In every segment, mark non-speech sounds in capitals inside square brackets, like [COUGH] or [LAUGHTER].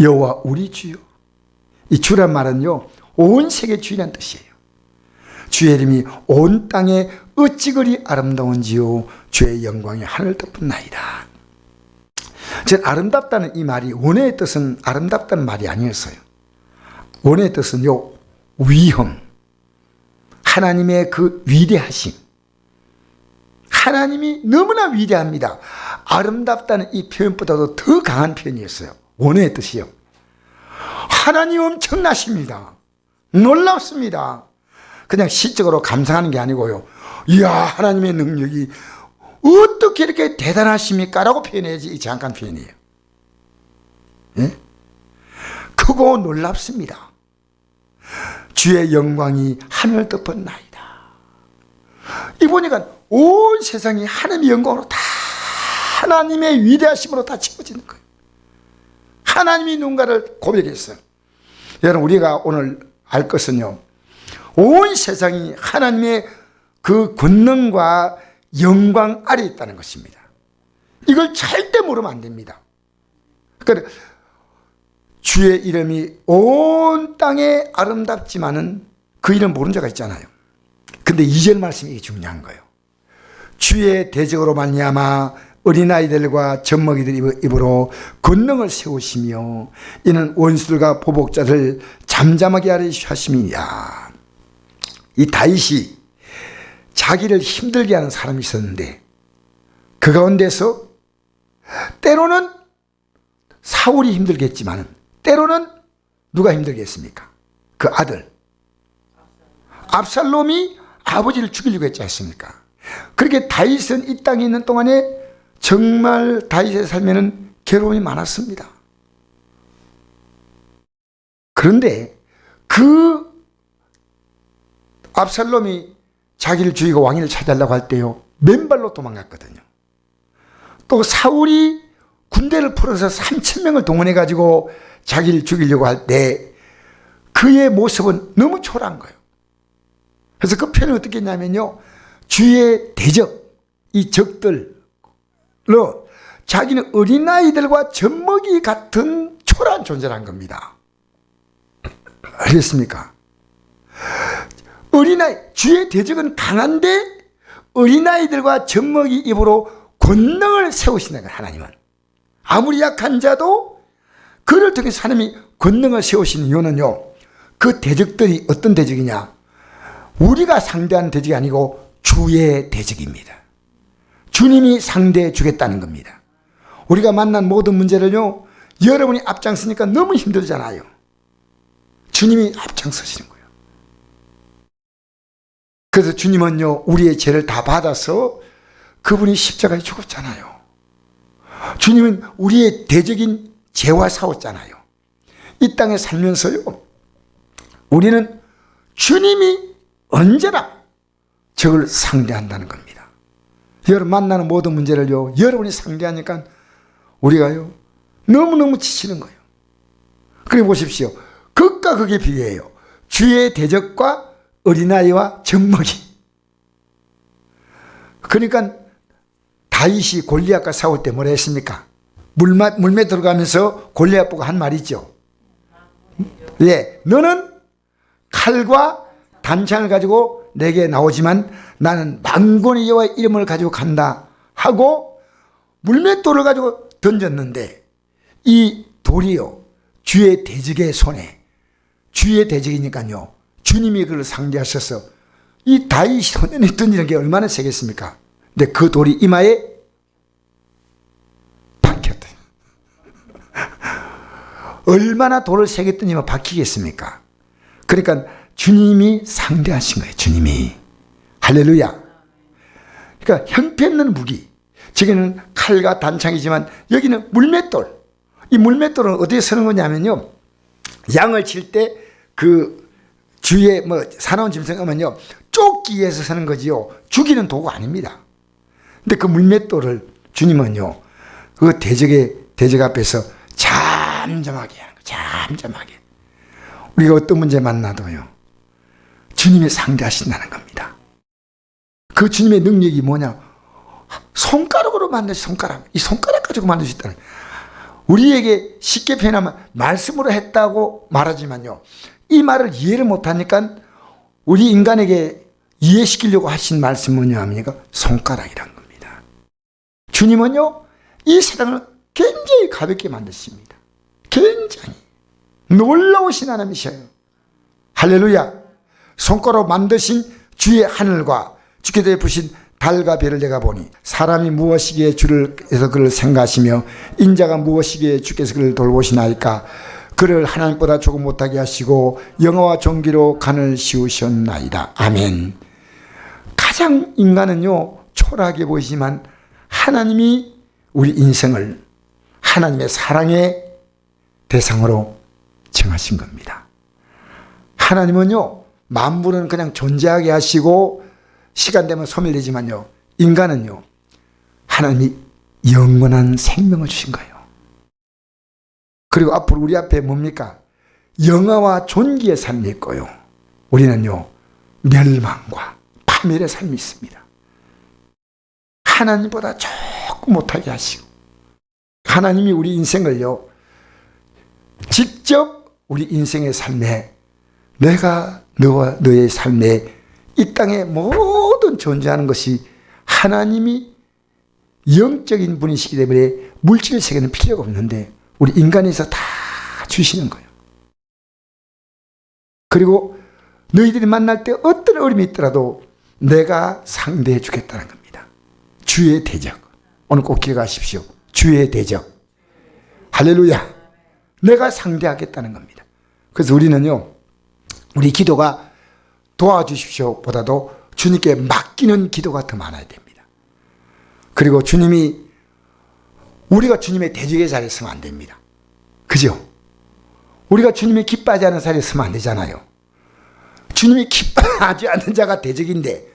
여호와 우리 주요. 이 주란 말은요, 온 세계 주이란 뜻이에요. 주의 이름이 온 땅에 어찌 그리 아름다운지요, 주의 영광이 하늘 덮은나이다. 전 아름답다는 이 말이 원어의 뜻은 아름답다는 말이 아니었어요. 원어의 뜻은요, 위험, 하나님의 그 위대하심. 하나님이 너무나 위대합니다. 아름답다는 이 표현보다도 더 강한 표현이었어요. 원어의 뜻이요. 하나님 엄청나십니다. 놀랍습니다. 그냥 시적으로 감상하는 게 아니고요. 이야, 하나님의 능력이 어떻게 이렇게 대단하십니까? 라고 표현해야지 이 잠깐 표현이에요. 예? 크고 놀랍습니다. 주의 영광이 하늘 덮었나이다. 이 보니까 온 세상이 하나님의 영광으로 다 하나님의 위대하심으로 다 채워지는 거예요. 하나님이 누군가를 고백했어요. 여러분 우리가 오늘 알 것은요. 온 세상이 하나님의 그 권능과 영광 아래 있다는 것입니다. 이걸 절대 모르면 안 됩니다. 그러니까 주의 이름이 온 땅에 아름답지만은 그 이름 모르는 자가 있잖아요. 근데 이절 말씀이 중요한 거예요. 주의 대적으로 말미암아 어린아이들과 젖먹이들 입으로 권능을 세우시며 이는 원수들과 보복자를 잠잠하게 하려 하심이야. 이 다윗이 자기를 힘들게 하는 사람이 있었는데 그 가운데서 때로는 사울이 힘들겠지만 때로는 누가 힘들겠습니까? 그 아들 압살롬이 아버지를 죽이려고 했지 않습니까? 그렇게 다윗은 이 땅에 있는 동안에 정말 다윗의 삶에는 괴로움이 많았습니다. 그런데 그 압살롬이 자기를 죽이고 왕위를 차지하려고 할 때요 맨발로 도망갔거든요. 또 사울이 군대를 풀어서 3천 명을 동원해 가지고 자기를 죽이려고 할 때 그의 모습은 너무 초라한 거예요. 그래서 그 표현을 어떻게 했냐면요. 주의 대적, 이 적들 로 자기는 어린아이들과 젖먹이 같은 초라한 존재란 겁니다. 알겠습니까? 어린아이, 주의 대적은 강한데 어린아이들과 젖먹이 입으로 권능을 세우시는 거예요, 하나님은. 아무리 약한 자도 그를 통해서 하나님이 권능을 세우시는 이유는요, 그 대적들이 어떤 대적이냐? 우리가 상대하는 대적이 아니고 주의 대적입니다. 주님이 상대해 주겠다는 겁니다. 우리가 만난 모든 문제를요, 여러분이 앞장서니까 너무 힘들잖아요. 주님이 앞장서시는 거예요. 그래서 주님은요, 우리의 죄를 다 받아서 그분이 십자가에 죽었잖아요. 주님은 우리의 대적인 죄와 싸웠잖아요. 이 땅에 살면서요, 우리는 주님이 언제나 적을 상대한다는 겁니다. 여러분 만나는 모든 문제를요, 여러분이 상대하니까 우리가요, 너무너무 지치는 거예요. 그래 보십시오. 극과 극의 비교예요. 주의 대적과 어린아이와 젖먹이. 그러니까 다윗이 골리앗과 싸울 때 뭐라 했습니까? 물마, 물매 들어가면서 골리앗 보고 한 말이죠. 예, 너는 칼과 단창을 가지고 내게 나오지만 나는 망군의 여호와의 이름을 가지고 간다 하고 물맷돌을 가지고 던졌는데 이 돌이요 주의 대적의 손에 주의 대적이니까요 주님이 그를 상대하셔서 이 다윗이 손에 던지는 게 얼마나 세겠습니까? 근데 그 돌이 이마에 박혔다. [LAUGHS] 얼마나 돌을 세게 던지면 박히겠습니까? 그러니까 주님이 상대하신 거예요. 주님이. 할렐루야. 그러니까 형편없는 무기. 저기는 칼과 단창이지만 여기는 물맷돌. 이 물맷돌은 어디에 쓰는 거냐면요. 양을 칠 때 그 주위에 뭐 사나운 짐승 하면요. 쫓기 위해서 쓰는 거지요. 죽이는 도구 아닙니다. 근데 그 물맷돌을 주님은요. 그 대적의 대적 앞에서 잠잠하게 하는 거. 잠잠하게. 우리가 어떤 문제 만나도요. 주님이 상대하신다는 겁니다. 그 주님의 능력이 뭐냐? 손가락으로 만드신 손가락. 이 손가락 가지고 있다는. 우리에게 쉽게 표현하면 말씀으로 했다고 말하지만요. 이 말을 이해를 못하니까 우리 인간에게 이해시키려고 하신 말씀 뭐냐 합니까? 손가락이란 겁니다. 주님은요, 이 세상을 굉장히 가볍게 만드십니다. 굉장히. 놀라우신 하나님이셔요. 할렐루야. 손가락 만드신 주의 하늘과 주께서 베푸신 달과 별을 내가 보니 사람이 무엇이기에 주를 해서 그를 생각하시며 인자가 무엇이기에 주께서 그를 돌보시나이까 그를 하나님보다 조금 못하게 하시고 영어와 종기로 간을 씌우셨나이다. 아멘. 가장 인간은요 초라하게 보이지만 하나님이 우리 인생을 하나님의 사랑의 대상으로 정하신 겁니다. 하나님은요 만물은 그냥 존재하게 하시고 시간 되면 소멸되지만요 인간은요 하나님이 영원한 생명을 주신 거예요. 그리고 앞으로 우리 앞에 뭡니까? 영화와 존귀의 삶이 있고요. 우리는요 멸망과 파멸의 삶이 있습니다. 하나님보다 조금 못하게 하시고 하나님이 우리 인생을요 직접 우리 인생의 삶에 내가 너와 너의 삶에 이 땅에 모든 존재하는 것이 하나님이 영적인 분이시기 때문에 물질 세계는 필요가 없는데 우리 인간에서 다 주시는 거예요. 그리고 너희들이 만날 때 어떤 어려움이 있더라도 내가 상대해 주겠다는 겁니다. 주의 대적. 오늘 꼭 기억하십시오. 주의 대적. 할렐루야. 내가 상대하겠다는 겁니다. 그래서 우리는요, 우리 기도가 도와주십시오 보다도 주님께 맡기는 기도가 더 많아야 됩니다. 그리고 주님이 우리가 주님의 대적의 자리에 서면 안 됩니다. 그죠? 우리가 주님이 기뻐하지 않은 자리에 서면 안 되잖아요. 주님이 기뻐하지 않는 자가 대적인데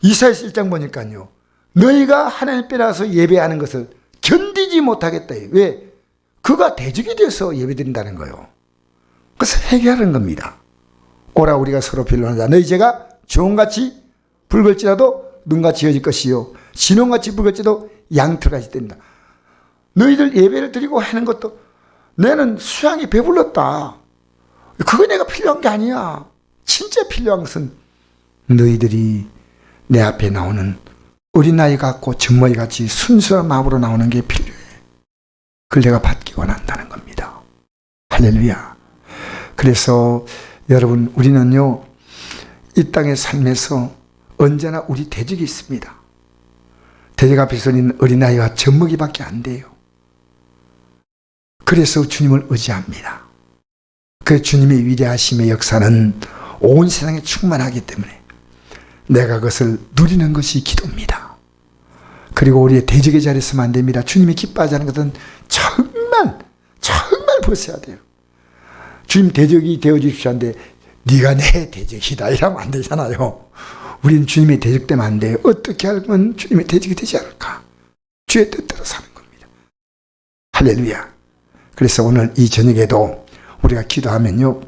이사야서 1장 보니까요. 너희가 하나님 빼나서 예배하는 것을 견디지 못하겠다. 왜? 그가 대적이 돼서 예배드린다는 거예요. 그래서 회개하는 겁니다. 오라 우리가 서로 빌로하자. 너희 죄가 주홍같이 붉을지라도 눈같이 여질 것이요. 진홍같이 붉을지도 양털같이 된다. 너희들 예배를 드리고 하는 것도 내는 수양이 배불렀다. 그거 내가 필요한 게 아니야. 진짜 필요한 것은 너희들이 내 앞에 나오는 어린아이 같고 정머리 같이 순수한 마음으로 나오는 게 필요해. 그걸 내가 받기 원한다는 겁니다. 할렐루야. 그래서 여러분, 우리는요, 이 땅의 삶에서 언제나 우리 대적이 있습니다. 대적 앞에서 있는 어린아이와 젖먹이밖에 안 돼요. 그래서 주님을 의지합니다. 그 주님의 위대하심의 역사는 온 세상에 충만하기 때문에 내가 그것을 누리는 것이 기도입니다. 그리고 우리의 대적의 자리에 서면 안 됩니다. 주님이 기뻐하지 않은 것은 정말 정말 벗어야 돼요. 주님 대적이 되어 주십시오 한데 네가 내 대적이다 이러면 안 되잖아요. 우리는 주님의 대적되면 안 돼요. 어떻게 하면 주님의 대적이 되지 않을까? 주의 뜻대로 사는 겁니다. 할렐루야. 그래서 오늘 이 저녁에도 우리가 기도하면요.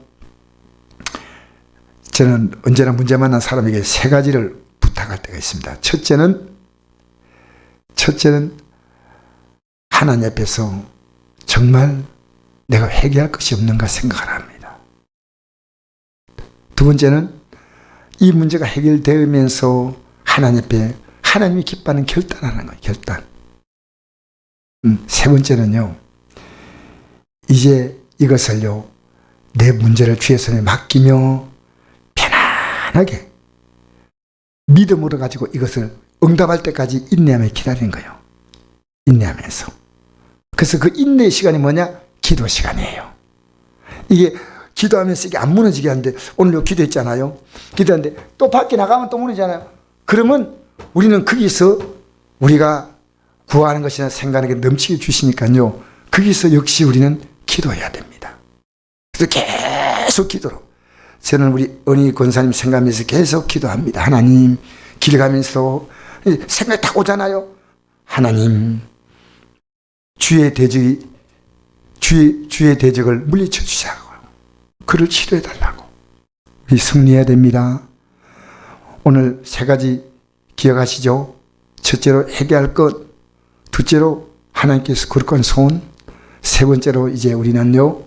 저는 언제나 문제 만난 사람에게 세 가지를 부탁할 때가 있습니다. 첫째는 첫째는 하나님 앞에서 정말 내가 회개할 것이 없는가 생각을 합니다. 두 번째는 이 문제가 해결되면서 하나님 앞에 하나님이 기뻐하는 결단하는 거예요. 결단. 음, 세 번째는요. 이제 이것을요. 내 문제를 주의 손에 맡기며 편안하게 믿음으로 가지고 이것을 응답할 때까지 인내하며 기다리는 거예요. 인내하면서. 그래서 그 인내의 시간이 뭐냐? 기도 시간이에요. 이게 기도하면서 이게 안 무너지게 하는데 오늘도 기도했잖아요. 기도하는데 또 밖에 나가면 또 무너지잖아요. 그러면 우리는 거기서 우리가 구하는 것이나 생각하는 게 넘치게 주시니까요. 거기서 역시 우리는 기도해야 됩니다. 그래서 계속 기도로. 저는 우리 은희 권사님 생각하면서 계속 기도합니다. 하나님, 길 가면서 생각 딱 오잖아요. 하나님, 주의 대적이, 주의, 주의 대적을 물리쳐 주자고. 그를 치료해 달라고. 우리 승리해야 됩니다. 오늘 세 가지 기억하시죠? 첫째로 회개할 것, 둘째로 하나님께서 거룩한 소원, 세 번째로 이제 우리는요,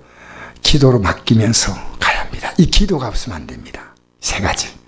기도로 맡기면서 가야 합니다. 이 기도가 없으면 안 됩니다. 세 가지.